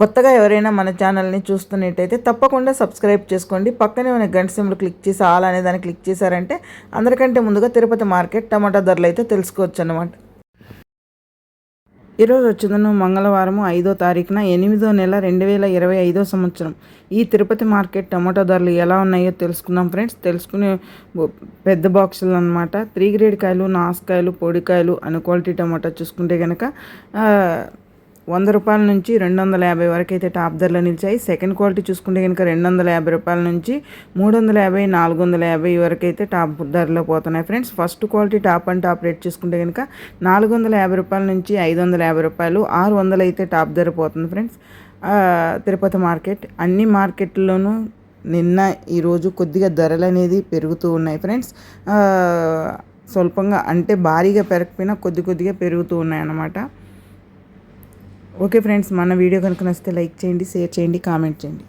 కొత్తగా ఎవరైనా మన ఛానల్ని చూస్తున్నట్టయితే తప్పకుండా సబ్స్క్రైబ్ చేసుకోండి. పక్కనే ఉన్న గంట సింబల్ క్లిక్ చేసి ఆల్ అనే దాన్ని క్లిక్ చేశారంటే అందరికంటే ముందుగా తిరుపతి మార్కెట్ టమాటా ధరలు అయితే తెలుసుకోవచ్చు అనమాట ఈరోజు వచ్చిందను మంగళవారం ఐదో తారీఖున ఎనిమిదో నెల రెండు వేల ఇరవై ఐదో సంవత్సరం. ఈ తిరుపతి మార్కెట్ టమాటో ధరలు ఎలా ఉన్నాయో తెలుసుకుందాం ఫ్రెండ్స్. తెలుసుకునే పెద్ద బాక్సులు అనమాట త్రీ గ్రేడ్ కాయలు నాసుకాయలు పొడికాయలు అని క్వాలిటీ టమాటా చూసుకుంటే కనుక వంద రూపాయల నుంచి రెండు వందల యాభై వరకు అయితే టాప్ ధరలు నిలిచాయి. సెకండ్ క్వాలిటీ చూసుకుంటే కనుక రెండు వందల యాభై రూపాయల నుంచి మూడు వందల యాభై నాలుగు వందల యాభై వరకు అయితే టాప్ ధరలో పోతున్నాయి friends. First quality top and top rate చూసుకుంటే కనుక నాలుగు వందల యాభై రూపాయల నుంచి ఐదు వందల యాభై రూపాయలు ఆరు వందలు అయితే టాప్ ధర పోతుంది ఫ్రెండ్స్. తిరుపతి మార్కెట్ అన్ని మార్కెట్లోనూ నిన్న ఈరోజు కొద్దిగా ధరలు అనేది పెరుగుతూ ఉన్నాయి ఫ్రెండ్స్. స్వల్పంగా అంటే భారీగా పెరగకపోయినా కొద్ది కొద్దిగా పెరుగుతూ ఉన్నాయన్నమాట. ఓకే ఫ్రెండ్స్ మన వీడియో కనుక నచ్చితే లైక్ చేయండి షేర్ చేయండి కామెంట్ చేయండి.